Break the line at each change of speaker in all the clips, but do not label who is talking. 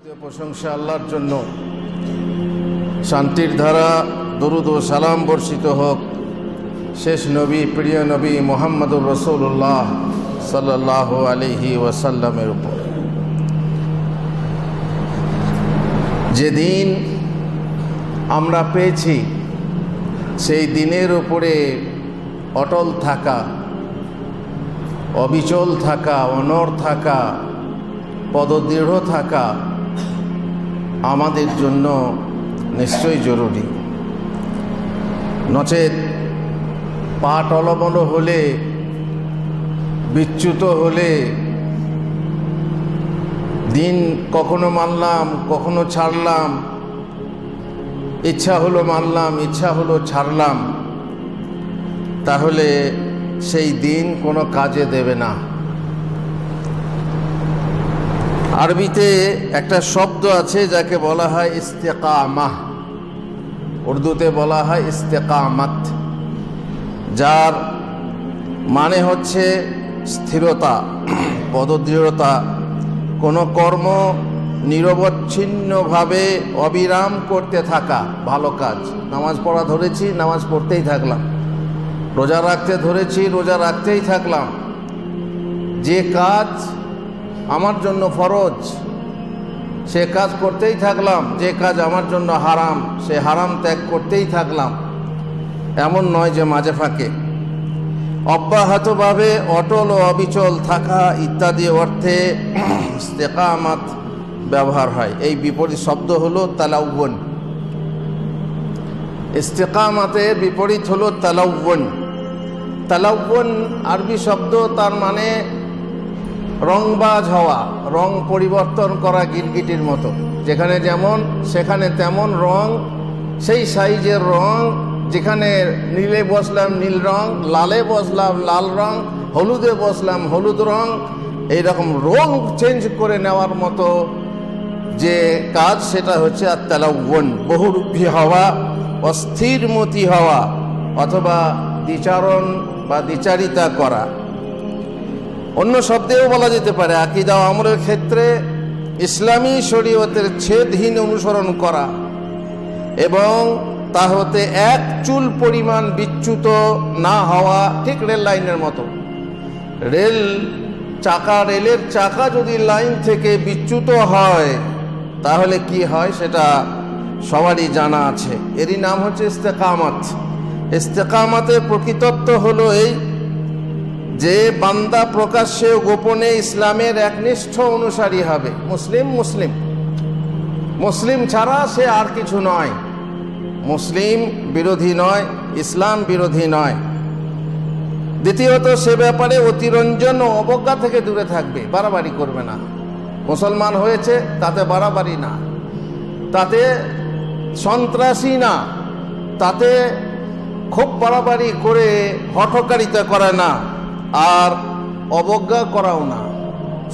প্রশংসা আল্লাহর জন্য। শান্তির ধারা, দরুদ ও সালাম বর্ষিত হোক। শেষ নবী, প্রিয় নবী মোহাম্মদুর রসুল্লাহ সাল্লাহ আলিহি ওয়াসাল্লামের উপর। যেদিন আমরা পেয়েছি, সেই দিনের উপরে অটল থাকা, অবিচল থাকা, অনড় থাকা, পদদৃঢ় থাকা আমাদের জন্য নিশ্চয়ই জরুরি। নচেত পাট অলবল হলে, বিচ্যুত হলে, দিন কখনো মানলাম, কখনো ছাড়লাম, ইচ্ছা হলো মানলাম, ইচ্ছা হলো ছাড়লাম, তাহলে সেই দিন কোনো কাজে দেবে না। আরবিতে একটা শব্দ আছে যাকে বলা হয় ইস্তেকামাহ। উর্দুতে বলা হয় ইস্তেকামাত। যার মানে হচ্ছে স্থিরতা, পদদৃঢ়তা। কোনো কর্ম নিরবচ্ছিন্নভাবে অবিরাম করতে থাকা, ভালো কাজ। নামাজ পড়া ধরেছি, নামাজ পড়তেই থাকলাম। রোজা রাখতে ধরেছি, রোজা রাখতেই থাকলাম। যে কাজ আমার জন্য ফরজ। সে কাজ করতেই থাকলাম, যে কাজ আমার জন্য হারাম, সে হারাম ত্যাগ করতেই থাকলাম। এমন নয় যে মাঝে ফাঁকে। অব্যাহতভাবে অটল ও অবিচল থাকা ইত্যাদি অর্থে ইস্তেকামাত ব্যবহার হয়। এই বিপরীত শব্দ হলো তালাউবন ইস্তেকামাতের বিপরীত হলো তালাউবন তালাউবন আরবি শব্দ তার মানে রংবাজ হওয়া, রং পরিবর্তন করা গিরগিটির মতো। যেখানে যেমন, সেখানে তেমন রং, সেই সাইজের রং, যেখানে নীলে বসলাম নীল রং, লালে বসলাম লাল রং, হলুদে বসলাম হলুদ রং, এইরকম রং চেঞ্জ করে নেওয়ার মতো যে কাজ, সেটা হচ্ছে আর তেলাউন বহুরূপী হওয়া, অস্থিরমতি হওয়া, অথবা দ্বিচারণ বা দ্বিচারিতা করা। অন্য শব্দেও বলা যেতে পারে, আকিদা আমলের ক্ষেত্রে ইসলামী শরীয়তের ছেদহীন অনুসরণ করা এবং তা হতে এক চুল পরিমাণ বিচ্যুত না হওয়া ঠিক রেল লাইনের মতো। রেল চাকা, রেলের চাকা যদি লাইন থেকে বিচ্যুত হয়, তাহলে কি হয় সেটা সবারই জানা আছে। এরই নাম হচ্ছে ইস্তেকামাত। ইস্তেকামাতের প্রকৃতত্ব হলো এই যে বান্দা প্রকাশ্যে গোপনে ইসলামের একনিষ্ঠ অনুসারী হবে, মুসলিম মুসলিম। মুসলিম ছাড়া সে আর কিছু নয়। মুসলিম বিরোধী নয়, ইসলাম বিরোধী নয়। দ্বিতীয়ত, সে ব্যাপারে অতিরঞ্জন ও অবজ্ঞা থেকে দূরে থাকবে, বাড়াবাড়ি করবে না। মুসলমান হয়েছে, তাতে বাড়াবাড়ি না। তাতে সন্ত্রাসী না। তাতে খুব বাড়াবাড়ি করে হঠকারিতা করে না। আর অবজ্ঞা করাও না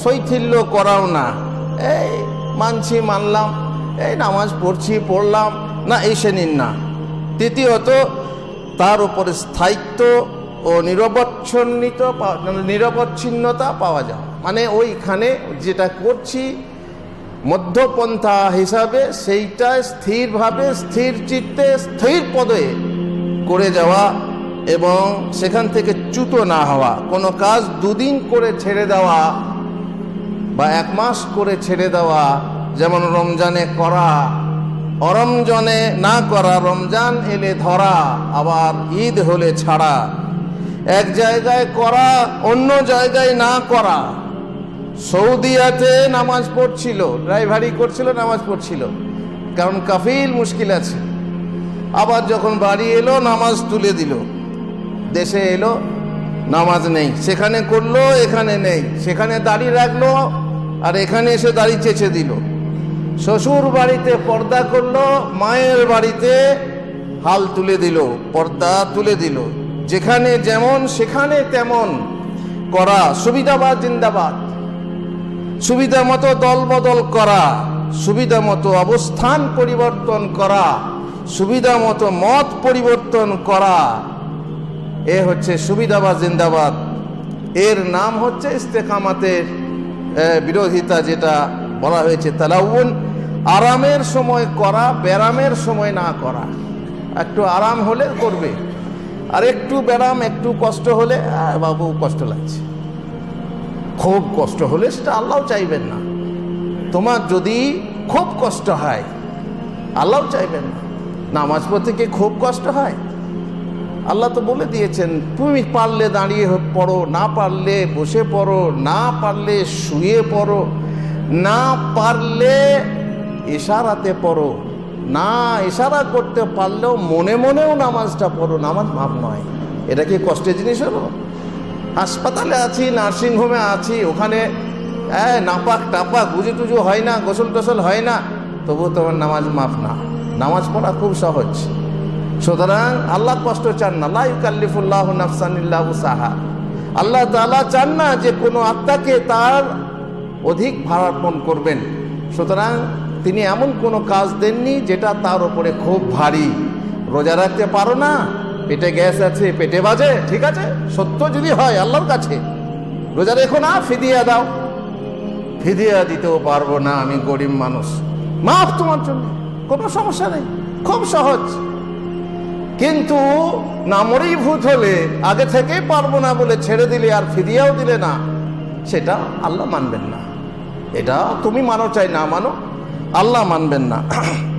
শৈথিল্য করাও না। এই মানছি, মানলাম, এই নামাজ পড়ছি, পড়লাম, না, এই শ্রেণির না। তৃতীয়ত, তার উপরে স্থায়িত্ব ও নিরবচ্ছন্নিত নিরবচ্ছিন্নতা পাওয়া যায়। মানে ওইখানে যেটা করছি, মধ্যপন্থা হিসাবে সেইটা স্থিরভাবে স্থির চিত্তে স্থির পদে করে যাওয়া এবং সেখান থেকে চ্যুত না হওয়া, কোনো কাজ দুদিন করে ছেড়ে দেওয়া বা এক মাস করে ছেড়ে দেওয়া, যেমন রমজানে করা, অরমজনে না করা, রমজান এলে ধরা, আবার ঈদ হলে ছাড়া। এক জায়গায় করা, অন্য জায়গায় না করা। সৌদিয়াতে নামাজ পড়ছিল ড্রাইভারি করছিল, নামাজ পড়ছিল। কারণ কাফিল মুশকিল আছে। আবার যখন বাড়ি এলো, নামাজ তুলে দিল। দেশে এলো, নামাজ নেই। সেখানে করল, এখানে নেই। সেখানে দাড়ি রাখল, আর এখানে এসে দাড়ি চেঁচে দিল। শ্বশুর বাড়িতে পর্দা করল, মায়ের বাড়িতে হাল তুলে দিল, পর্দা তুলে দিল। যেখানে যেমন, সেখানে তেমন করা। সুবিধাবাদ জিন্দাবাদ? সুবিধা মতো দল বদল করা। সুবিধা মতো অবস্থান পরিবর্তন করা। সুবিধা মতো মত পরিবর্তন করা। এ হচ্ছে সুবিধাবাদ জিন্দাবাদ। এর নাম হচ্ছে ইস্তেকামাতের বিরোধিতা যেটা বলা হয়েছে, তালাউন। আরামের সময় করা, ব্যারামের সময় না করা। একটু আরাম হলে করবে। আর একটু ব্যারাম, একটু কষ্ট হলে বাবু কষ্ট লাগছে। খুব কষ্ট হলে সেটা আল্লাহ চাইবেন না। তোমার যদি খুব কষ্ট হয় আল্লাহ চাইবেন না। নামাজ পড়তে কি খুব কষ্ট হয়? আল্লাহ তো বলে দিয়েছেন, তুমি পারলে দাঁড়িয়ে পড়ো, না পারলে বসে পড়ো, না পারলে শুয়ে পড়ো, না পারলে ইশারাতে পড়ো, না ইশারা করতে পারলেও মনে মনেও নামাজটা পড়ো, নামাজ মাপ নয়। এটা কি কষ্টের জিনিস হলো? হাসপাতালে আছি, নার্সিংহোমে আছি, ওখানে হ্যাঁ নাপাক, টাপাক, বুঝি টুজু হয় না গোসল টোসল হয় না, তবুও তোমার নামাজ মাফ না। নামাজ পড়া খুব সহজ। সুতরাং আল্লাহ কষ্ট চান না, লা ইউকাল্লিফুল্লাহ নাফসানিল্লাহু সাহা আল্লাহ তাআলা চান না যে কোনো আত্মাকে তার অধিক ভারার্পণ করবেন। সুতরাং তিনি এমন কোনো কাজ দেননি যেটা তার উপরে খুব ভারী। রোজা রাখতে পারো না, পেটে গ্যাস আছে, পেটে বাজে, ঠিক আছে? সত্য যদি হয় আল্লাহর কাছে, রোজা রেখো না, ফিদিয়া দাও। ফিদিয়া দিতেও পারব না আমি গরিব মানুষ। মাফ তোমার জন্য, কোনো সমস্যা নেই, খুব সহজ। কিন্তু নামরেই ভূত হলে আগে থেকেই পারব না বলে ছেড়ে দিলে আর ফিরিয়াও দিলে না, সেটা আল্লাহ মানবেন না। এটা তুমি মানো চাই না মানো, আল্লাহ মানবেন না।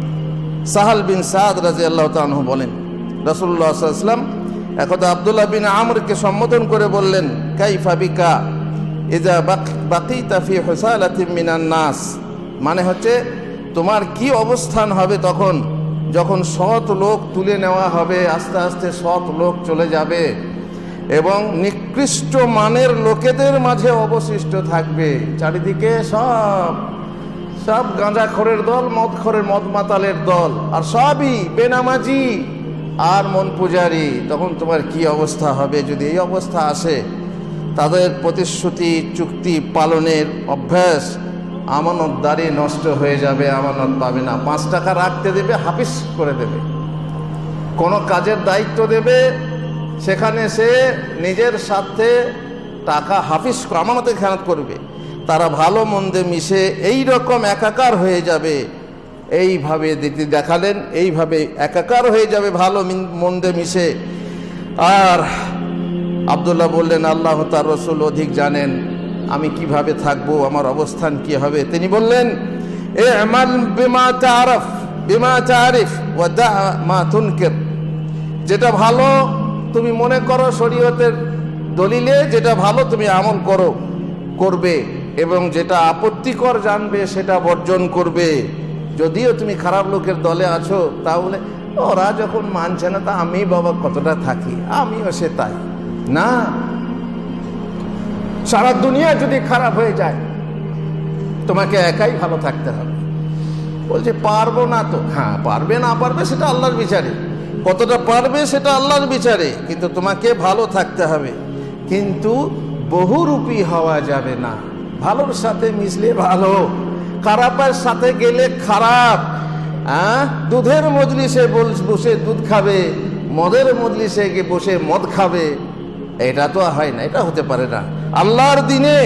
সাহাল বিন সাদ রাজি আল্লাহ তানহু বলেন রসুল্লাহ সাল্লাম একদা আবদুল্লাহ বিন আমরকে সম্বোধন করে বললেন, কাইফা বিকা ইজা বাকি তাফি হোসালাতিম মিনান নাস। মানে হচ্ছে, তোমার কি অবস্থান হবে তখন? যখন সৎ লোক তুলে নেওয়া হবে, আস্তে আস্তে সৎ লোক চলে যাবে এবং নিকৃষ্ট মানের লোকেদের মাঝে অবশিষ্ট থাকবে। চারিদিকে সব সব গাঁজাখোরের দল, মদখোরের মদ মাতালের দল, আর সবই বেনামাজি আর মন পূজারি। তখন তোমার কি অবস্থা হবে? যদি এই অবস্থা আসে, তাদের প্রতিশ্রুতি, চুক্তি পালনের অভ্যাস আমানতদারি নষ্ট হয়ে যাবে, আমানত পাবে না। পাঁচ টাকা রাখতে দেবে, হাফিস করে দেবে। কোনো কাজের দায়িত্ব দেবে, সেখানে সে নিজের স্বার্থে টাকা হাফিস আমানতে খেয়ানত করবে। তারা ভালো মন্দে মিশে এই রকম একাকার হয়ে যাবে। এইভাবে দেখালেন, এইভাবে একাকার হয়ে যাবে ভালো মন্দে মিশে। আর আবদুল্লাহ বললেন, আল্লাহ তার রসুল অধিক জানেন। আমি কীভাবে থাকব, আমার অবস্থান কি হবে? তিনি বললেন এ যেটা ভালো তুমি মনে করো শরীয়তের দলিলে, যেটা ভালো তুমি আমল করো, করবে এবং যেটা আপত্তিকর জানবে, সেটা বর্জন করবে। যদিও তুমি খারাপ লোকের দলে আছো, তাহলে ওরা যখন মানছে না, তা আমি বাবা কতটা থাকি? আমিও সে তাই। না সারা দুনিয়া যদি খারাপ হয়ে যায়, তোমাকে একাই ভালো থাকতে হবে। বলছে, পারব না তো। হ্যাঁ পারবে না পারবে সেটা আল্লাহর বিচারে। কতটা পারবে সেটা আল্লাহর বিচারে, কিন্তু তোমাকে ভালো থাকতে হবে। কিন্তু বহুরূপী হওয়া যাবে না। ভালোর সাথে মিশলে ভালো। খারাপের সাথে গেলে খারাপ। হ্যাঁ দুধের মজলিসে বসে দুধ খাবে, মদের মজলিসে বসে মদ খাবে। এটা তো হয় না, এটা হতে পারে না। আল্লাহর দিনে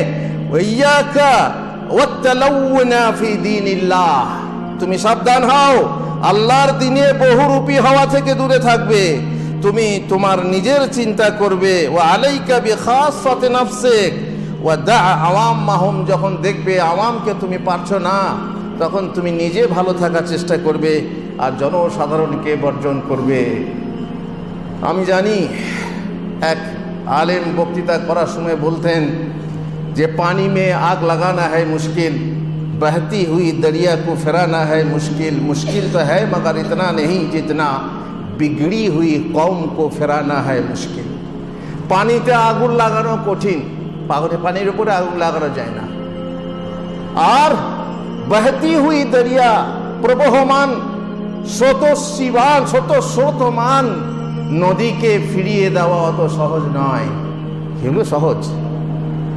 তুমি সাবধান হও, আল্লাহর দিনে বহুরূপী হওয়া থেকে দূরে থাকবে। তুমি তোমার নিজের চিন্তা করবে ও আলাইকা বি খাসাতে নাফসিক। ও দা আওয়াম মাহুম যখন দেখবে আওয়ামকে তুমি পারছ না, তখন তুমি নিজে ভালো থাকার চেষ্টা করবে আর জনসাধারণকে বর্জন করবে। আমি জানি, এক আলেম বক্তৃতা করার সময় বলতেন যে पानी में आग लगाना है मुश्किल बहती हुई दरिया को फिराना है मुश्किल मुश्किल तो है मगर इतना नहीं जितना बिगड़ी हुई कौम को फिराना है मुश्किल পানিতে আগুন লাগানো কঠিন পাগলে পানির উপরে আগুন লাগানো যায় না আর বহতি হুই দরিয়া প্রবহমান স্রোতস্বিবান স্রোত স্রোতমান নদীকে ফিরিয়ে দেওয়া অত সহজ নয়। সেগুলো সহজ।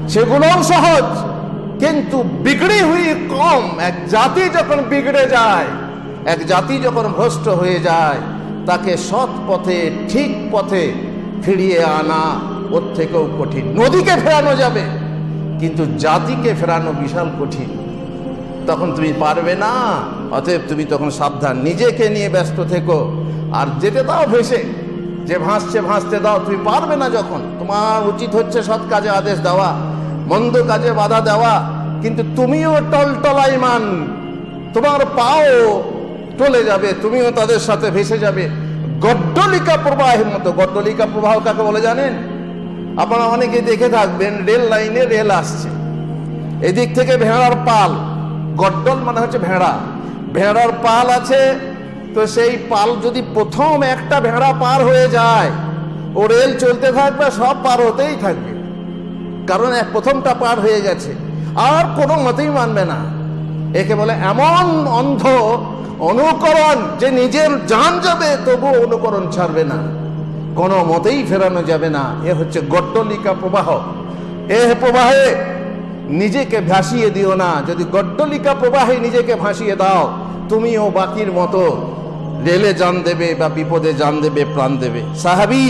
সেগুলোও সহজ। কিন্তু বিগড়ে হুই কম। এক জাতি যখন বিগড়ে যায়, এক জাতি যখন ভ্রষ্ট হয়ে যায়, তাকে সৎ পথে, ঠিক পথে ফিরিয়ে আনা ওর থেকেও কঠিন। নদীকে ফেরানো যাবে, কিন্তু জাতিকে ফেরানো বিশাল কঠিন। তখন তুমি পারবে না। অতএব তুমি তখন সাবধান। নিজেকে নিয়ে ব্যস্ত থেকো। আর যেতে তাও ভেসে। যে ভাসছে, ভাসতে দাও, তুমি পারবে না যখন। তোমার উচিত হচ্ছে সৎ কাজে আদেশ দেওয়া, মন্দ কাজে বাধা দেওয়া, কিন্তু তুমিও টলটলাইমান তোমার পাও টলে যাবে, তুমিও তাদের সাথে ভেসে যাবে। গড্ডলিকা প্রবাহের মতো, গড্ডলিকা প্রবাহ কাকে বলে জানেন? আপনারা অনেকে দেখে থাকবেন, রেল লাইনে রেল আসছে। এদিক থেকে ভেড়ার পাল। গড্ডল মানে হচ্ছে ভেড়া। ভেড়ার পাল আছে তো সেই পাল যদি প্রথম একটা ভেড়া পার হয়ে যায়, ও রেল চলতে থাকবে, সব পার হতেই থাকবে। কারণ এক প্রথমটা পার হয়ে গেছে। আর কোনো মতেই মানবে না। একে বলে এমন অন্ধ অনুকরণ যে নিজের জান যাবে তবু অনুকরণ ছাড়বে না। কোনো মতেই ফেরানো যাবে না। এ হচ্ছে গড্ডলিকা প্রবাহ। এ প্রবাহে নিজেকে ভাসিয়ে দিও না। যদি গড্ডলিকা প্রবাহে নিজেকে ভাসিয়ে দাও, তুমিও বাকির মতো রেলে জান দেবে বা বিপদে জান দেবে, প্রাণ দেবে। সাহাবি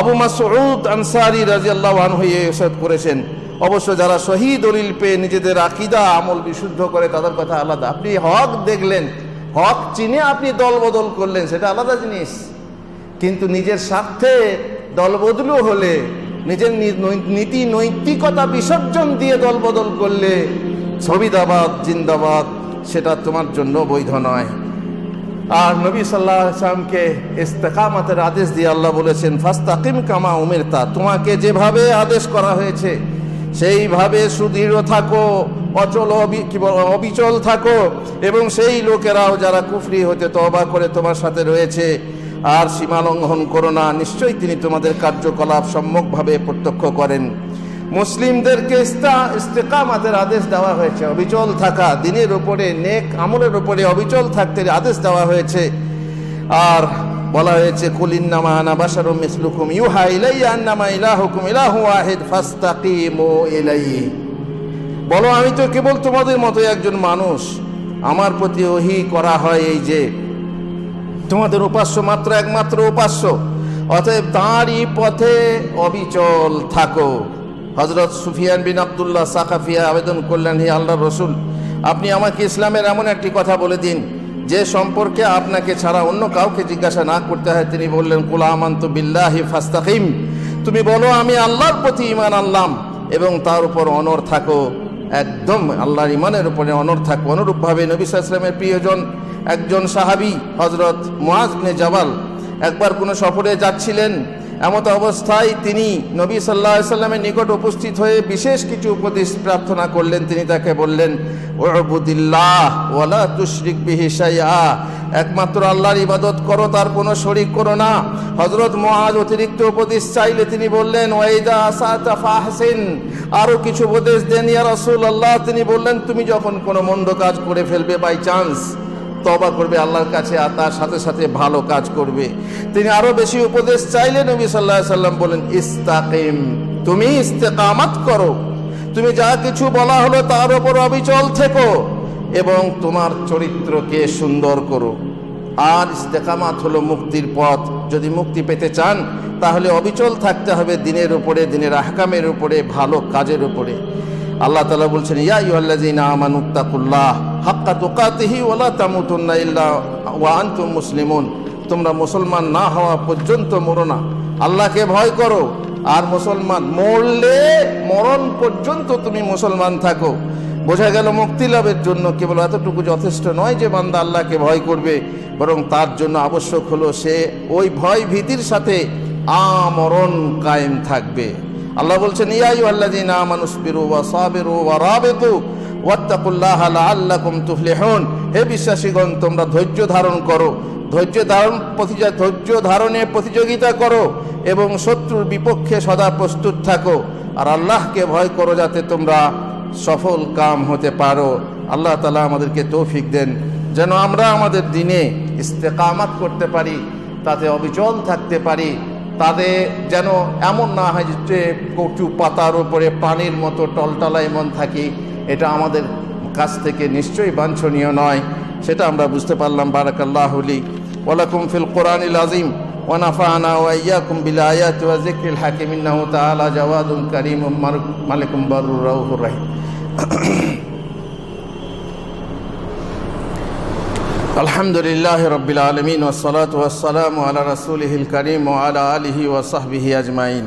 আবু মাসউদ আনসারি রাজিয়াল্লাহু আনহু এরশাদ করেছেন, অবশ্য যারা শহীদ দলিল পেয়ে নিজেদের আকিদা, আমল বিশুদ্ধ করে, তাদের কথা আলাদা। আপনি হক দেখলেন, হক চিনে আপনি দল বদল করলেন, সেটা আলাদা জিনিস। কিন্তু নিজের স্বার্থে দলবদলু হলে, নিজের নীতি নৈতিকতা বিসর্জন দিয়ে দলবদল করলে, ছবিদাবাদ, জিন্দাবাদ, সেটা তোমার জন্য বৈধ নয়। আর নবী সাল্লাহ আসলামকে ইস্তেকামাতের আদেশ দিয়ে আল্লাহ বলেছেন, ফাস্তাকিম কামা উমেরতা তোমাকে যেভাবে আদেশ করা হয়েছে, সেইভাবে সুদৃঢ় থাকো, অচল অবি- অবিচল থাকো, এবং সেই লোকেরাও যারা কুফরি হতে তবা করে তোমার সাথে রয়েছে, আর সীমা লঙ্ঘন করো না, নিশ্চয়ই তিনি তোমাদের কার্যকলাপ সম্যকভাবে প্রত্যক্ষ করেন। মুসলিমদেরকে ইস্তা- ইস্তেকামাতের আদেশ দেওয়া হয়েছে। অবিচল থাকা, দিনের উপরে, নেক আমলের উপরে অবিচল থাকতে আদেশ দেওয়া হয়েছে। আর বলা হয়েছে ইউহা বলো, আমি তো কেবল তোমাদের মতো একজন মানুষ। আমার প্রতি ওহি করা হয় এই যে, তোমাদের উপাস্য মাত্র একমাত্র উপাস্য। অতএব তাঁরই পথে অবিচল থাকো। হজরত সুফিয়ান বিন আবদুল্লাহ সাকাফিয়া আবেদন করলেন, হি আল্লাহ রসুল, আপনি আমাকে ইসলামের এমন একটি কথা বলে দিন, যে সম্পর্কে আপনাকে ছাড়া অন্য কাউকে জিজ্ঞাসা না করতে হয়। তিনি বললেন কুলামান্ত বিল্লাহি ফাস্তাকিম। তুমি বলো, আমি আল্লাহর প্রতি ইমান আনলাম এবং তার উপর অনর থাকো। একদম আল্লাহর ইমানের উপরে অনর থাকো। অনুরূপভাবে নবী সাল্লামের প্রিয়জন একজন সাহাবি হজরত মোয়াজনে জাবাল, একবার কোনো সফরে যাচ্ছিলেন এমত অবস্থায় তিনি নবী সাল্লাহ সাল্লামের নিকট উপস্থিত হয়ে বিশেষ কিছু উপদেশ প্রার্থনা করলেন। তিনি তাকে বললেন ওয়ালা তুশরিক বিহি শাইআ। একমাত্র আল্লাহর ইবাদত করো, তার কোনো শরিক করো না। হজরত মহাজ অতিরিক্ত উপদেশ চাইলে তিনি বললেন, ওয়াইদা আসাতা ফাহসিন। আরও কিছু উপদেশ দেন, ইয়া রাসূলুল্লাহ। তিনি বললেন, তুমি যখন কোনো মন্দ কাজ করে ফেলবে বাই চান্স তবা করবে আল্লাহর কাছে আর তার সাথে সাথে ভালো কাজ করবে। তিনি আরও বেশি উপদেশ চাইলে নবী সাল্লাহ সাল্লাম বলেন, ইস্তাকিম, তুমি ইস্তেকামাত করো। তুমি যা কিছু বলা হলো তার উপর অবিচল থেকো এবং তোমার চরিত্রকে সুন্দর করো। আর ইস্তেকামাত হলো মুক্তির পথ। যদি মুক্তি পেতে চান, তাহলে অবিচল থাকতে হবে দিনের উপরে, দিনের আহকামের উপরে, ভালো কাজের উপরে। আল্লাহ তালা বলছেন, ইয়া ইউল্লাযিনা আমানুত্তাকুল্লাহ হাক্কা তুকাতিহি ওয়ালা তামুতুন্না ইল্লা ওয়া আনতুম মুসলিমুন। তোমরা মুসলমান না হওয়া পর্যন্ত মরো না। আল্লাহকে ভয় করো। আর মুসলমান মরলে মরণ পর্যন্ত তুমি মুসলমান থাকো। বোঝা গেল মুক্তি লাভের জন্য কেবল এতটুকু যথেষ্ট নয় যে বান্দা আল্লাহকে ভয় করবে, বরং তার জন্য আবশ্যক হলো সে ওই ভয় ভীতির সাথে আমরণ কায়েম থাকবে। আল্লাহ বলছেন ইয়াই আল্লাযিনা আমানুসবিরু বা সাবিরু ওয়া রাবিতু তুফলিহুন। হে বিশ্বাসীগণ, তোমরা ধৈর্য ধারণ করো। ধৈর্য ধারণ ধৈর্য ধারণে প্রতিযোগিতা করো এবং শত্রুর বিপক্ষে সদা প্রস্তুত থাকো। আর আল্লাহকে ভয় করো যাতে তোমরা সফল কাম হতে পারো। আল্লাহ তালা আমাদেরকে তৌফিক দেন। যেন আমরা আমাদের দিনে ইস্তেকামাত করতে পারি, তাতে অবিচল থাকতে পারি তাদের যেন এমন না হয় যে কটু পাতার উপরে পানির মতো টলটলায় মন থাকি। এটা আমাদের কাছ থেকে নিশ্চয়ই বাঞ্ছনীয় নয়, সেটা আমরা বুঝতে পারলাম বারাকাল্লাহলি ওয়ালাকুম ফিল কোরআনিল আজিম ওয়ানাফানা ওয়াইয়াকুম বিল আয়াত ওয়া যিকরিল হাকিম, ইন্নাহু তাআলা জাওয়াদুন কারীম মালিকুম বারুর রাউহুর রাহিম। আলহামদুলিল্লাহ রবিল আলমিন ওসলাত ওয়াসালাম আলা রসুলহিল করিম ও আলা ওয়া সাহবিহি আজমাইন।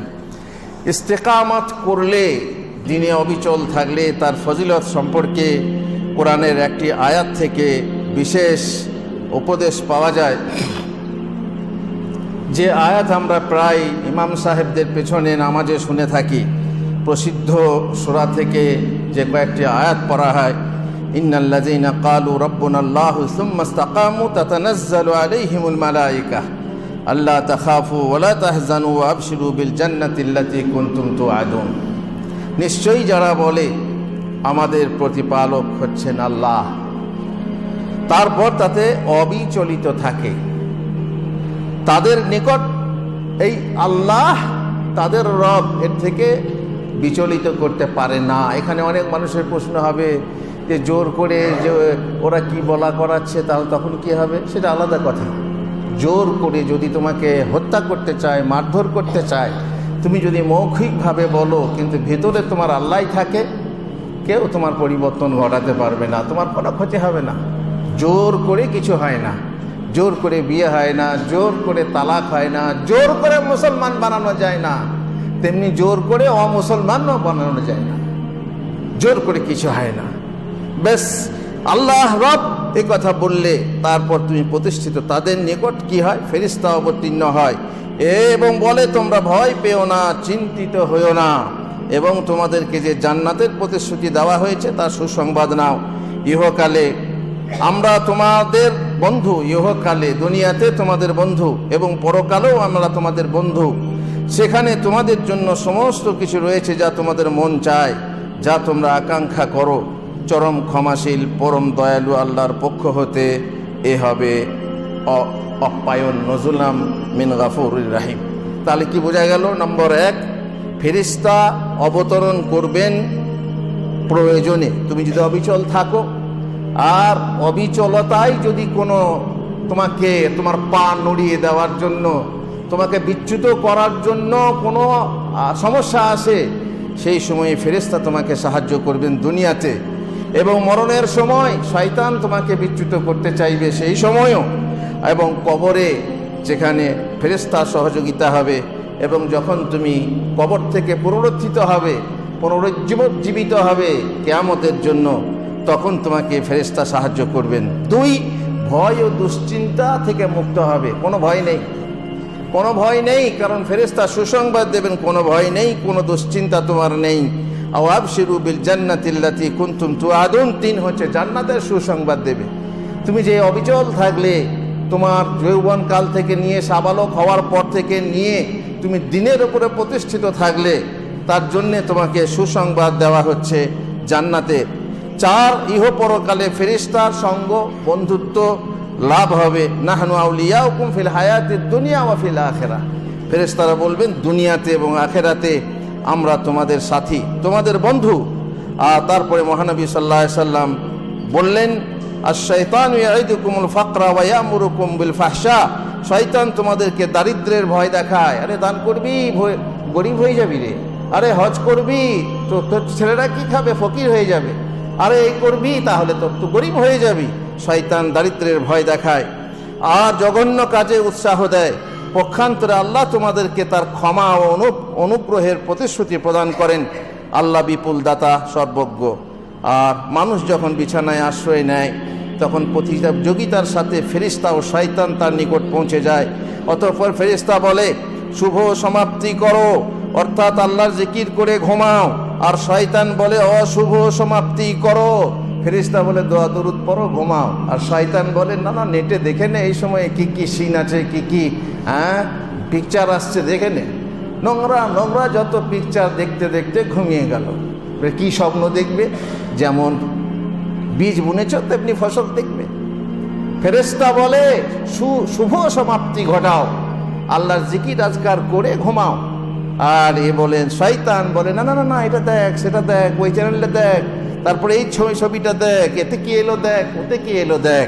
ইস্তেকামত করলে দিনে অবিচল থাকলে তার ফজিলত সম্পর্কে কোরআনের একটি আয়াত থেকে বিশেষ উপদেশ পাওয়া যায়। যে আয়াত আমরা প্রায় ইমাম সাহেবদের পেছনে নামাজে শুনে থাকি, প্রসিদ্ধ সুরা থেকে যে কয়েকটি আয়াত পড়া হয়, ইন্নাল্লাযীনা ক্বালু রাব্বুনাল্লাহু সুম্মা ইসতাকামু তাতানাজ্জালু আলাইহিমুল মালায়েকা আল্লা তাখাফু ওয়া লা তাহজানু আবশিরু বিল জান্নাতিল্লাতী কুনতুম তুআদুন। নিশ্চয়ই যারা বলে, আমাদের প্রতিপালক হচ্ছেন আল্লাহ। তারপর তাতে অবিচলিত থাকে। তাদের নিকট এই আল্লাহ তাদের রব এর থেকে বিচলিত করতে পারে না। এখানে অনেক মানুষের প্রশ্ন হবে যে, জোর করে যে ওরা কি বলা করাচ্ছে, তাহলে তখন কি হবে? সেটা আলাদা কথা। জোর করে যদি তোমাকে হত্যা করতে চায়, মারধর করতে চায় তুমি যদি মৌখিকভাবে বলো, কিন্তু ভেতরে তোমার আল্লাহ থাকে, কেউ তোমার পরিবর্তন ঘটাতে পারবে না, তোমার কোনো ক্ষতি হবে না। জোর করে কিছু হয় না। জোর করে বিয়ে হয় না, জোর করে তালাক হয় না, জোর করে মুসলমান বানানো যায় না, তেমনি জোর করে অমুসলমানও বানানো যায় না। জোর করে কিছু হয় না। বেশ আল্লাহ রব এ কথা বললে, তারপর তুমি প্রতিষ্ঠিত। তাদের নিকট কি হয়? ফেরিস্তা অবতীর্ণ হয়। এবং বলে, তোমরা ভয় পেও না, চিন্তিত হইও না। এবং তোমাদেরকে যে জান্নাতের প্রতিশ্রুতি দেওয়া হয়েছে তার সুসংবাদ নাও। ইহকালে আমরা তোমাদের বন্ধু, ইহকালে দুনিয়াতে তোমাদের বন্ধু এবং পরকালেও আমরা তোমাদের বন্ধু। সেখানে তোমাদের জন্য সমস্ত কিছু রয়েছে যা তোমাদের মন চায়, যা তোমরা আকাঙ্ক্ষা করো। চরম ক্ষমাশীল, পরম দয়ালু আল্লাহর পক্ষ হতে এ হবে অ- অপ্যায়ন নজুলাম মিন গাফুর রাহিম। তাহলে কি বোঝা গেল? নম্বর এক, ফেরিস্তা অবতরণ করবেন প্রয়োজনে। তুমি যদি অবিচল থাকো, আর অবিচলতায় যদি কোনো তোমাকে তোমার পা নড়িয়ে দেওয়ার জন্য, তোমাকে বিচ্যুত করার জন্য কোনো সমস্যা আসে, সেই সময়ে ফেরেস্তা তোমাকে সাহায্য করবেন দুনিয়াতে। এবং মরণের সময় শয়তান তোমাকে বিচ্যুত করতে চাইবে সেই সময়ও। এবং কবরে যেখানে ফেরেস্তার সহযোগিতা হবে এবং যখন তুমি কবর থেকে পুনরুত্থিত হবে, পুনরুজ্জীবিত হবে কেয়ামতের জন্য, তখন তোমাকে ফেরেস্তা সাহায্য করবেন। দুই, ভয় ও দুশ্চিন্তা থেকে মুক্ত হবে। কোনো ভয় নেই। কোনো ভয় নেই, কারণ ফেরেস্তা সুসংবাদ দেবেন। কোনো ভয় নেই, কোনো দুশ্চিন্তা তোমার নেই। আওয়াব শিরু বিল জান্নাতিল্লাতি কুন্তুম তু আদুন তিন হচ্ছে জান্নাতের সুসংবাদ দেবে। তুমি যে অবিচল থাকলে তোমার যৌবন কাল থেকে নিয়ে, সাবালক হওয়ার পর থেকে নিয়ে তুমি দিনের উপরে প্রতিষ্ঠিত থাকলে, তার জন্যে তোমাকে সুসংবাদ দেওয়া হচ্ছে জান্নাতের চার ইহ পরকালে ফেরিস্তার সঙ্গ, বন্ধুত্ব লাভ হবে। নাহানু আউলিয়া হুকুম ফিল হায়াতে দুনিয়া ওয়া ফিল আখেরা। ফেরেস্তারা বলবেন, দুনিয়াতে এবং আখেরাতে আমরা তোমাদের সাথী, তোমাদের বন্ধু। আর তারপরে মহানবী সাল্লাহ সাল্লাম বললেন আর শৈতান ইয়াইদুকুমুল ফাকরা ওয়া শয়তান তোমাদেরকে দারিদ্রের ভয় দেখায়। আরে দান করবি গরিব হয়ে যাবি রে। আরে হজ করবি, তো তোর ছেলেরা কি খাবে? ফকির হয়ে যাবে। আরে এই করবি, তাহলে তোর তো গরিব হয়ে যাবি। শয়তান দারিদ্রের ভয় দেখায়। আর জঘন্য কাজে উৎসাহ দেয়। পক্ষান্তরে আল্লাহ তোমাদেরকে তার ক্ষমা ও অনু অনুগ্রহের প্রতিশ্রুতি প্রদান করেন। আল্লাহ বিপুল দাতা সর্বজ্ঞ। আর মানুষ যখন বিছানায় আশ্রয় নেয় তখন প্রতিযোগিতার সাথে ফেরিস্তা ও শয়তান তার নিকট পৌঁছে যায়। অতঃপর ফেরিস্তা বলে, শুভ সমাপ্তি করো, অর্থাৎ আল্লাহর জিকির করে ঘুমাও। আর শয়তান বলে, অশুভ সমাপ্তি করো। ফেরিস্তা বলে, দোয়া দরুদ পড়ো, ঘুমাও। আর শয়তান বলে, না না, নেটে দেখে নে এই সময়ে কি কি সিন আছে, কি কি হ্যাঁ পিকচার আসছে দেখে নে। নোংরা নোংরা যত পিকচার দেখতে দেখতে ঘুমিয়ে গেল। কি স্বপ্ন দেখবে? যেমন বীজ বুনেছ, তেমনি ফসল দেখবে। ফেরেস্তা বলে শুভ সমাপ্তি ঘটাও। আল্লাহর জিকির আজকার করে ঘুমাও। আর এ বলেন, শয়তান বলে, না না না না, এটা দেখ, সেটা দেখ, ওই চ্যানেলটা দেখ, তারপরে এই ছবি, ছবিটা দেখ, এতে কি এলো দেখ, ওতে কি এলো দেখ।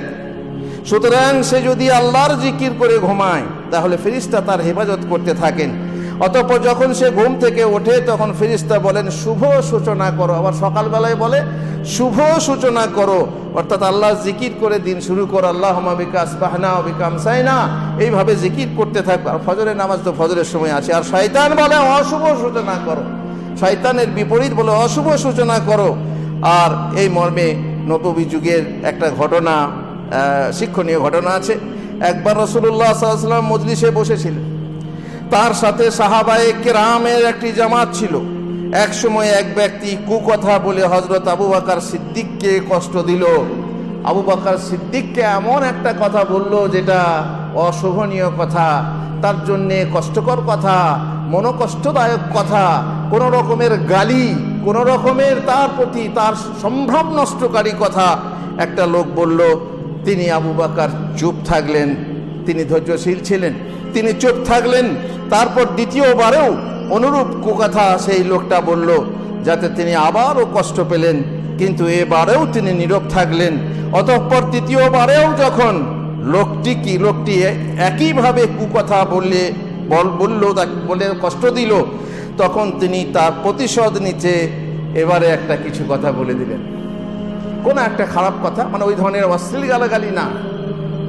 সুতরাং সে যদি আল্লাহর জিকির করে ঘুমায়, তাহলে ফেরিস্তা তার হেফাজত করতে থাকেন। অতঃপর যখন সে ঘুম থেকে ওঠে, তখন ফিরিস্তা বলেন, শুভ সূচনা করো। আবার সকালবেলায় বলে, শুভ সূচনা করো। অর্থাৎ আল্লাহ জিকির করে দিন শুরু করো আল্লাহ বিকাশ বাহনা বিকাম সাইনা এইভাবে জিকির করতে থাকবে আর ফজরের নামাজ তো ফজরের সময় আছে। আর শয়তান বলে, অশুভ সূচনা করো। শয়তানের বিপরীত বলে, অশুভ সূচনা করো। আর এই মর্মে নবী যুগের একটা ঘটনা শিক্ষণীয় ঘটনা আছে। একবার রসুল্লাহ সাল্লাম মজলিসে বসেছিলেন। তার সাথে সাহাবায়ে কেরামের একটি জামাত ছিল। এক সময় এক ব্যক্তি কুকথা বলে হজরত আবু বাকার সিদ্দিককে কষ্ট দিল। আবু বাকার সিদ্দিককে এমন একটা কথা বলল যেটা অশোভনীয় কথা। তার জন্যে কষ্টকর কথা, মনোকষ্টদায়ক কথা, কোনো রকমের গালি, কোনো রকমের তার প্রতি তার সম্ভ্রম নষ্টকারী কথা। একটা লোক বলল, তিনি আবু বাকার চুপ থাকলেন, তিনি ধৈর্যশীল ছিলেন, তিনি চুপ থাকলেন তারপর দ্বিতীয়বারেও অনুরূপ কুকথা সেই লোকটা বলল, যাতে তিনি আবারও কষ্ট পেলেন, কিন্তু এবারেও তিনি নীরব থাকলেন। অতঃপর তৃতীয়বারেও যখন লোকটি কি, লোকটি একইভাবে কুকথা বললে, বল, বলল বলে কষ্ট দিল, তখন তিনি তার প্রতিশোধ নিচে এবারে একটা কিছু কথা বলে দিলেন। কোনো একটা খারাপ কথা মানে ওই ধরনের অশ্লীল গালাগালি না।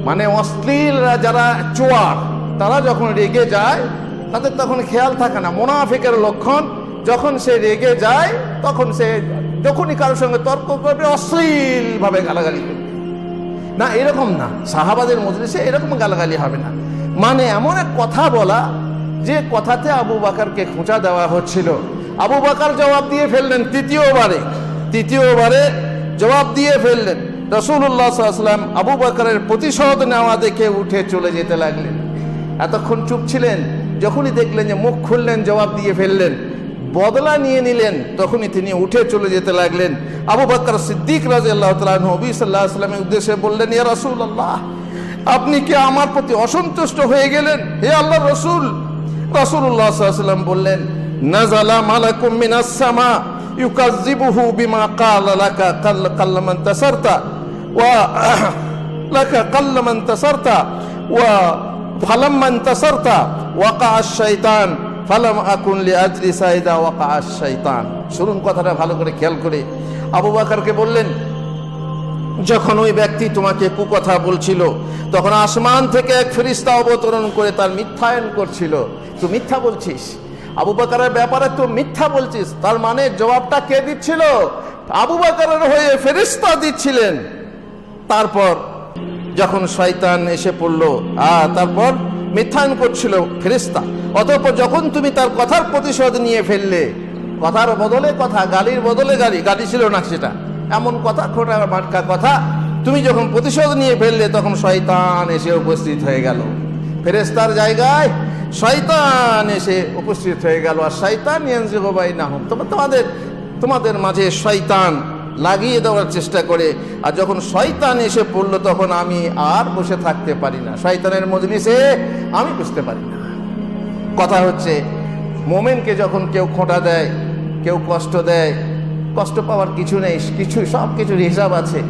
মানে অশ্লীল যারা চোয়ার, তারা যখন রেগে যায় তাদের তখন খেয়াল থাকে না। মোনাফিকের লক্ষণ, যখন সে রেগে যায়, তখন সে যখনই কারোর সঙ্গে তর্ক করবে, অশ্লীলভাবে গালাগালি করবে। না, এরকম না। সাহাবাদের মজলিসে এরকম গালাগালি হবে না। মানে এমন এক কথা বলা, যে কথাতে আবু বাকারকে খোঁচা দেওয়া হচ্ছিল। আবু বাকার জবাব দিয়ে ফেললেন তৃতীয়বারে। তৃতীয়বারে জবাব দিয়ে ফেললেন রসুল্লাহ সাল্লাম আবু বাকারের প্রতিশোধ নেওয়া দেখে উঠে চলে যেতে লাগলেন। এতক্ষণ চুপ ছিলেন? যখনই দেখলেন যে মুখ খুললেন, জবাব দিয়ে ফেললেন, বদলা নিয়ে নিলেন, তখনই তিনি উঠে চলে যেতে লাগলেন। আবু বাক্কর সিদ্দিক রাজি আল্লাহ নবী সাল্লাহ আসলামের উদ্দেশ্যে বললেন, ইয়া রসুল আল্লাহ আপনি কি আমার প্রতি অসন্তুষ্ট হয়ে গেলেন? হে আল্লাহ রসুল। রসুল্লাহ সাল্লাম বললেন নাজালা বিমা কালা ফালাম্মান তাসারতা ওয়াকা আশ-শাইতান, ফালাম আকুন লি আজরি সাইদা ওয়াকা আশ-শাইতান। শুনুন কথাটা ভালো করে, খেয়াল করে। আবু বাকারকে বললেন, যখন ওই ব্যক্তি তোমাকে কুকথা বলছিল, তখন আসমান থেকে এক ফেরিস্তা অবতরণ করে তার মিথ্যায়ন করছিল। তুই মিথ্যা বলছিস? আবু বাকারের ব্যাপারে তো মিথ্যা বলছিস। তার মানে জবাবটা কে দিচ্ছিল? আবু বাকারের হয়ে ফেরিস্তা দিচ্ছিলেন। তারপর যখন শয়তান এসে পড়ল আর তারপর মিথ্যায়ন করছিল ফেরিস্তা অতঃপর যখন তুমি তার কথার প্রতিশোধ নিয়ে ফেললে, কথার বদলে কথা, গালির বদলে গালি গালি ছিল না সেটা। এমন কথা, খোটা, মাটকা কথা, তুমি যখন প্রতিশোধ নিয়ে ফেললে, তখন শয়তান এসে উপস্থিত হয়ে গেল। ফেরেস্তার জায়গায় শয়তান এসে উপস্থিত হয়ে গেল। আর শয়তান তোমাদের তোমাদের মাঝে শয়তান লাগিয়ে দেওয়ার চেষ্টা করে, আর যখন শয়তান এসে পড়ল, তখন আমি আর বসে থাকতে পারি না। শয়তানের মজলিসে আমি বুঝতে পারি না। কথা হচ্ছে, মোমেনকে যখন কেউ খোঁটা দেয়, কেউ কষ্ট দেয়, কষ্ট পাওয়ার কিছু নেই, কিছু, সব কিছুর হিসাব আছে।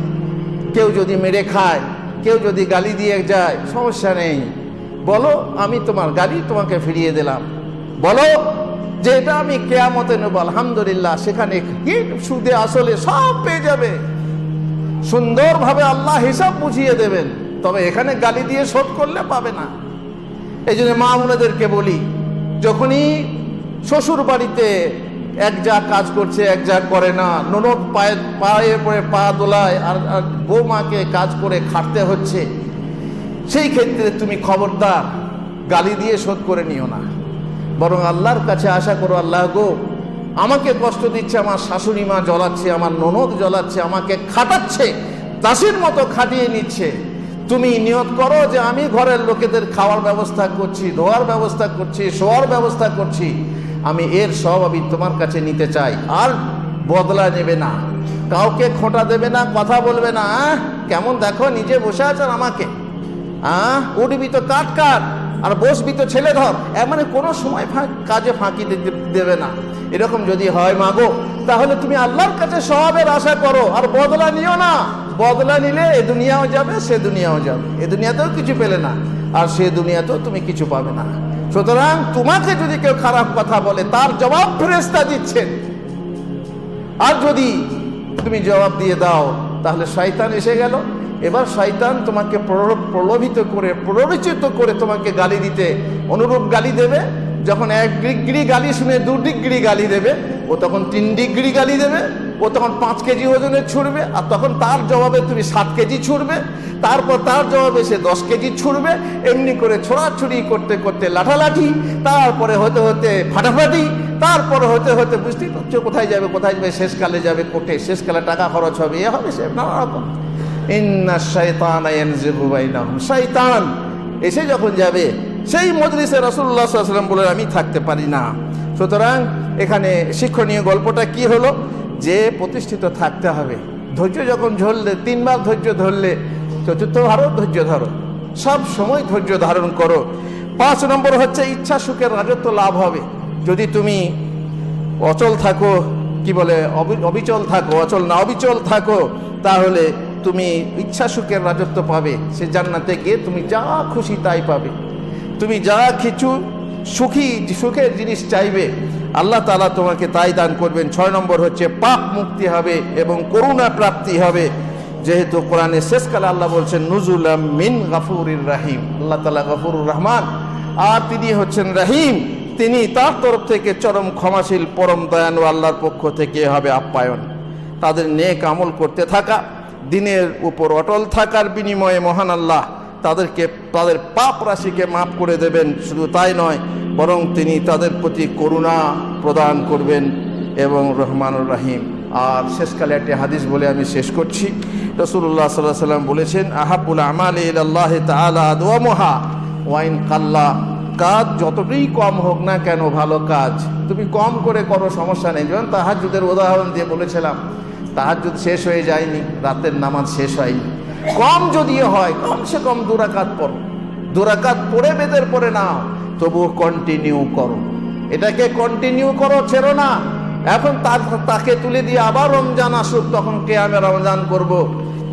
কেউ যদি মেরে খায়, কেউ যদি গালি দিয়ে যায়, সমস্যা নেই। বলো, আমি তোমার গালি তোমাকে ফিরিয়ে দিলাম। বলো যে এটা আমি কেয়ামতে নেব, আলহামদুলিল্লাহ, সেখানে সুদে, আসলে সব পেয়ে যাবে। সুন্দরভাবে আল্লাহ হিসাব বুঝিয়ে দেবেন। তবে এখানে গালি দিয়ে শোধ করলে পাবে না। এই জন্য মা বোনেদেরকে বলি, যখনই শ্বশুর বাড়িতে এক যা কাজ করছে, এক যা করে না, ননদ পায়ে পায়ে পরে পা দোলায় আর বৌমাকে কাজ করে খাটতে হচ্ছে, সেই ক্ষেত্রে তুমি খবরদার, গালি দিয়ে শোধ করে নিও না। বরং আল্লাহর কাছে আশা করো, আল্লাহ গো, আমাকে কষ্ট দিচ্ছে, আমার শাশুড়ি মা জ্বলাচ্ছে, আমার ননদ জ্বলাচ্ছে, আমাকে খাটাচ্ছে, দাসের মতো খাটিয়ে নিচ্ছে। তুমি নিয়ত করো যে আমি ঘরের লোকেদের খাওয়ার ব্যবস্থা করছি, ধোয়ার ব্যবস্থা করছি, শোয়ার ব্যবস্থা করছি। আমি এর সব আমি তোমার কাছে নিতে চাই। আর বদলা নেবে না। কাউকে খোঁটা দেবে না, কথা বলবে না। কেমন দেখো, নিজে বসে আছেন আমাকে। আহ, উঠবি তো কাট কাট আর বসবি তো ছেলে ধর। মানে কোনো সময় ফাঁ- কাজে ফাঁকি দেবে না। এরকম যদি হয় মাগো তাহলে তুমি আল্লাহর কাছে সবের আশা করো, আর বদলা নিও না। বদলা নিলে এ দুনিয়াও যাবে, সে দুনিয়াও যাবে। এ দুনিয়াতেও কিছু পেলে না, আর সে দুনিয়াতেও তুমি কিছু পাবে না। সুতরাং তোমাকে যদি কেউ খারাপ কথা বলে, তার জবাব ফেরেস্তা দিচ্ছেন। আর যদি তুমি জবাব দিয়ে দাও, তাহলে শয়তান এসে গেল। এবার শয়তান তোমাকে প্রলো- প্রলোভিত করে, প্ররোচিত করে তোমাকে গালি দিতে, অনুরূপ গালি দেবে। যখন এক ডিগ্রি গালি শুনে দু ডিগ্রি গালি দেবে, ও তখন তিন ডিগ্রি গালি দেবে, ও তখন পাঁচ কেজি ওজনে ছুড়বে, আর তখন তার জবাবে তুমি সাত কেজি ছুড়বে। তারপর তার জবাবে সে দশ কেজি ছুড়বে। এমনি করে ছোড়াছুড়ি করতে করতে লাঠালাঠি, তারপরে হতে হতে ফাটাফাটি, তারপরে হতে হতে বুঝতেই পারছ কোথায় যাবে কোথায় যাবে? শেষকালে যাবে কোর্টে। শেষকালে টাকা খরচ হবে, এ হবে সে, নানা রকম। ইন্না বাইনাহুম। শয়তান এসে যখন যাবে, সেই মজলিসে রাসূলুল্লাহ সাল্লাল্লাহু বলে, আমি থাকতে পারি না। সুতরাং এখানে শিক্ষণীয় গল্পটা কি হলো? যে প্রতিষ্ঠিত থাকতে হবে। ধৈর্য যখন ঝরলে তিনবার ধৈর্য ধরলে, চতুর্থ চতুর্থবারও ধৈর্য ধরো। সব সময় ধৈর্য ধারণ করো। পাঁচ নম্বর হচ্ছে, ইচ্ছা সুখের রাজত্ব লাভ হবে। যদি তুমি অচল থাকো, কি বলে অবিচল থাকো, অচল না, অবিচল থাকো, তাহলে তুমি ইচ্ছা সুখের রাজত্ব পাবে, সে জান্নাতে গিয়ে তুমি যা খুশি তাই পাবে। তুমি যা কিছু সুখী, সুখের জিনিস চাইবে, আল্লাহ তালা তোমাকে তাই দান করবেন। ছয় নম্বর হচ্ছে, পাপ মুক্তি হবে এবং করুণা প্রাপ্তি হবে। যেহেতু কোরআনে শেষকালে আল্লাহ বলছেন, নুজুলাম মিন গাফুরির রাহিম। আল্লাহ তালা গফুরুর রহমান। আর তিনি হচ্ছেন রাহিম। তিনি তার তরফ থেকে চরম ক্ষমাশীল, পরম দয়ানু আল্লাহর পক্ষ থেকে হবে আপ্যায়ন। তাদের নেক আমল করতে থাকা। দিনের উপর অটল থাকার বিনিময়ে মহান আল্লাহ তাদেরকে, তাদের পাপ রাশিকে মাফ করে দেবেন। শুধু তাই নয়, বরং তিনি তাদের প্রতি করুণা প্রদান করবেন এবং রহমানুর রাহিম। আর শেষকালে একটি হাদিস বলে আমি শেষ করছি। রসুল্লাহ সাল্লাহ সাল্লাম বলেছেন আহাবুল আমাল আল্লাহ তালা দোয়ামহা ওয়াইন কাল্লা, কাজ যতটাই কম হোক না কেন ভালো কাজ। তুমি কম করে করো, সমস্যা নেই। যেমন তাহাজুদের উদাহরণ দিয়ে বলেছিলাম তাহাজুদ শেষ হয়ে যায়নি, রাতের নামাজ শেষ হয়নি। কম যদিও হয়, কমসে কম দুরাকাত পড়ো। দুরাকাত পড়ে বেদের পরে নাও, তবুও কন্টিনিউ করো। এটাকে কন্টিনিউ করো, ছেড়ো না। এখন তার তাকে তুলে দিয়ে আবার রমজান আসুক, তখন কেয়ামে রমজান করব।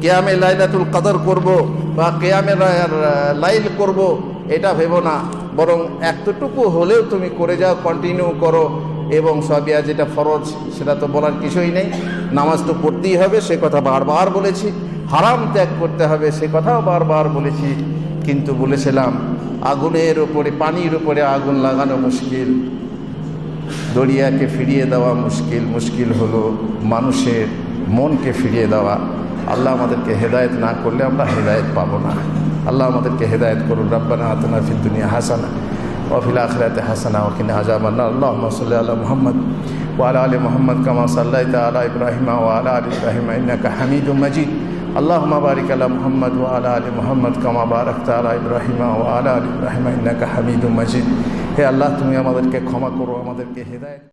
কেয়ামে লাইলাতুল কাদর করব বা কেয়ামে লাইল করব, এটা ভেবো না। বরং এতটুকু হলেও তুমি করে যাও কন্টিনিউ করো। এবং সবিয়া যেটা ফরজ, সেটা তো বলার কিছুই নেই। নামাজ তো পড়তেই হবে, সে কথা বারবার বলেছি। হারাম ত্যাগ করতে হবে, সে কথাও বারবার বলেছি। কিন্তু বলেছিলাম, আগুনের উপরে, পানির উপরে আগুন লাগানো মুশকিল। দরিয়াকে ফিরিয়ে দেওয়া মুশকিল। মুশকিল হলো মানুষের মনকে ফিরিয়ে দেওয়া। আল্লাহ আমাদেরকে হেদায়েত না করলে আমরা হেদায়েত পাবো না। আল্লাহ আমাদেরকে হেদায়েত করুন। রব্বানা আতনা দুনিয়া হাসানা ওয়াফিল আখরাতে হাসানা ওকিনা আজাবান্না আল্লাহ সাল্লি আলা মুহাম্মদ ওয়ালা আলী মোহাম্মদ কামা সাল্লাইতা আলা ইব্রাহিমা ওয়ালা আলী ইব্রাহিমা ইন্নাকা হামিদুম মাজিদ اللهم بارك على محمد وعلى ال محمد كما باركت على ابراهيم وعلى ال ابراهيم انك حميد مجيد হে আল্লাহ তুমি আমাদেরকে ক্ষমা করো আমাদেরকে হেদায়েত